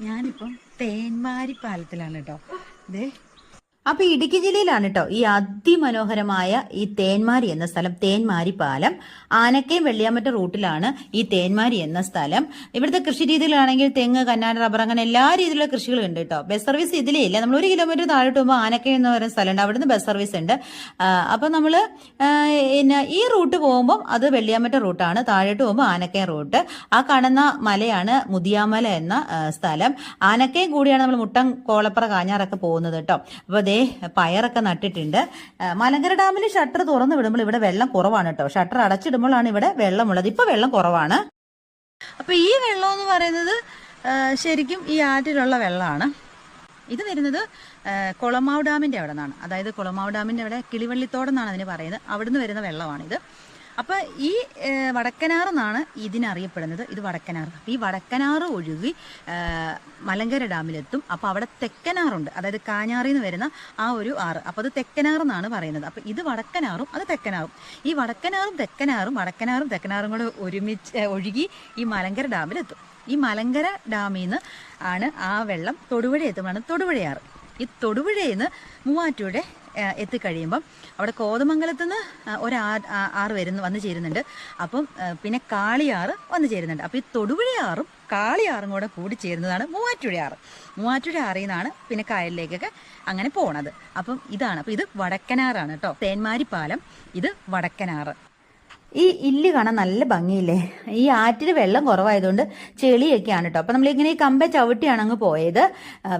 ഞാനിപ്പം തേന്മാരി പാലത്തിലാണ് കേട്ടോ ദേ അപ്പൊ ഇടുക്കി ജില്ലയിലാണ് കേട്ടോ ഈ അതിമനോഹരമായ ഈ തേന്മാരി എന്ന സ്ഥലം തേന്മാരി പാലം. ആനക്കയം വെള്ളിയാമറ്റ റൂട്ടിലാണ് ഈ തേന്മാരി എന്ന സ്ഥലം. ഇവിടുത്തെ കൃഷി രീതികളാണെങ്കിൽ തെങ്ങ് കന്നാന റബ്ബർ അങ്ങനെ എല്ലാ രീതിയിലുള്ള കൃഷികളും ഉണ്ട് കേട്ടോ ബസ് സർവീസ് ഇതിലേ ഇല്ല. നമ്മൾ ഒരു കിലോമീറ്റർ താഴോട്ട് പോകുമ്പോൾ ആനക്കയം എന്ന് പറയുന്ന സ്ഥലമുണ്ട്. അവിടുന്ന് ബസ് സർവീസ് ഉണ്ട്. അപ്പൊ നമ്മൾ പിന്നെ ഈ റൂട്ട് പോകുമ്പോൾ അത് വെള്ളിയാമറ്റ റൂട്ടാണ്. താഴോട്ട് പോകുമ്പോൾ ആനക്കയം റൂട്ട്. ആ കാണുന്ന മലയാണ് മുതിയാമല എന്ന സ്ഥലം. ആനക്കയം കൂടിയാണ് നമ്മൾ മുട്ടം കോളപ്പറ കാഞ്ഞാറൊക്കെ പോകുന്നത് കേട്ടോ അപ്പോൾ ദേ പയറൊക്കെ നട്ടിട്ടുണ്ട്. മലങ്കര ഡാമിൽ ഷട്ടർ തുറന്നു വിടുമ്പോൾ ഇവിടെ വെള്ളം കുറവാണ് കേട്ടോ. ഷട്ടർ അടച്ചിടുമ്പോഴാണ് ഇവിടെ വെള്ളമുള്ളത്. ഇപ്പൊ വെള്ളം കുറവാണ്. അപ്പൊ ഈ വെള്ളം എന്ന് പറയുന്നത് ശരിക്കും ഈ ആറ്റിലുള്ള വെള്ളമാണ്. ഇത് വരുന്നത് കുളമാവ് ഡാമിന്റെ അവിടെ നിന്നാണ്. അതായത് കുളമാവ് ഡാമിന്റെ അവിടെ കിളിവള്ളിത്തോടെന്നാണ് അതിന് പറയുന്നത്. അവിടുന്ന് വരുന്ന വെള്ളമാണിത്. അപ്പൊ ഈ വടക്കനാർ എന്നാണ് ഇതിനറിയപ്പെടുന്നത്. ഇത് വടക്കനാർ ഈ വടക്കനാറ് ഒഴുകി മലങ്കര ഡാമിലെത്തും. അപ്പൊ അവിടെ തെക്കനാറുണ്ട്. അതായത് കാഞ്ഞാറിൽ നിന്ന് വരുന്ന ആ ഒരു ആറ്. അപ്പൊ അത് തെക്കനാർ എന്നാണ് പറയുന്നത്. അപ്പൊ ഇത് വടക്കനാറും അത് തെക്കനാറും. ഈ വടക്കനാറും തെക്കനാറും വടക്കനാറും തെക്കനാറും കൂടെ ഒരുമിച്ച് ഒഴുകി ഈ മലങ്കര ഡാമിലെത്തും. ഈ മലങ്കര ഡാമിൽ നിന്ന് ആണ് ആ വെള്ളം തൊടുപുഴ എത്തുമ്പോഴാണ് തൊടുപുഴയാറ്. ഈ തൊടുപുഴയിൽ നിന്ന് മൂവാറ്റുപുഴ എത്തിക്കഴിയുമ്പം അവിടെ കോതമംഗലത്ത് നിന്ന് ഒരു ആറ് വരുന്നു വന്നു ചേരുന്നുണ്ട്. അപ്പം പിന്നെ കാളിയാറ് വന്നു ചേരുന്നുണ്ട്. അപ്പം ഈ തൊടുപുഴയാറും കാളിയാറും കൂടെ കൂടി ചേരുന്നതാണ് മൂവാറ്റുഴയാറ് മൂവാറ്റുഴയാറിൽ നിന്നാണ് പിന്നെ കായലിലേക്കൊക്കെ അങ്ങനെ പോണത്. അപ്പം ഇതാണ്. അപ്പം ഇത് വടക്കനാറാണ് കേട്ടോ. തേന്മാരി പാലം ഇത് വടക്കനാറ്. ഈ ഇല്ല് കാണാൻ നല്ല ഭംഗിയില്ലേ? ഈ ആറ്റിൽ വെള്ളം കുറവായതുകൊണ്ട് ചെളിയൊക്കെയാണ് കേട്ടോ അപ്പൊ നമ്മളിങ്ങനെ ഈ കമ്പ ചവിട്ടിയാണ് അങ്ങ് പോയത്.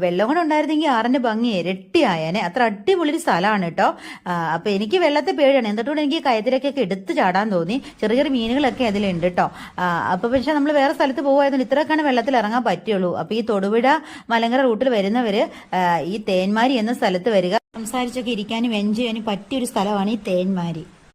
വെള്ളം കൂടെ ഉണ്ടായിരുന്നെങ്കിൽ ആറിന്റെ ഭംഗി ഇരട്ടിയായേനെ അത്ര അടിപൊളി ഒരു സ്ഥലമാണ് കേട്ടോ അപ്പോൾ അപ്പൊ എനിക്ക് വെള്ളത്തെ പേടിയാണ്. എന്നിട്ടുകൊണ്ട് എനിക്ക് കയത്തിലേക്കൊക്കെ എടുത്ത് ചാടാൻ തോന്നി. ചെറിയ ചെറിയ മീനുകളൊക്കെ അതിലുണ്ട് കേട്ടോ അപ്പോൾ അപ്പൊ പക്ഷെ നമ്മൾ വേറെ സ്ഥലത്ത് പോകുമായതുകൊണ്ട് ഇത്രയൊക്കെയാണ് വെള്ളത്തിൽ ഇറങ്ങാൻ പറ്റുള്ളൂ. അപ്പൊ ഈ തൊടുപുഴ മലങ്കര റൂട്ടിൽ വരുന്നവര് ഈ തേന്മാരി എന്ന സ്ഥലത്ത് വരിക. സംസാരിച്ചൊക്കെ ഇരിക്കാനും എൻജോയ് ചെയ്യാനും പറ്റിയ ഒരു സ്ഥലമാണ് ഈ തേന്മാരി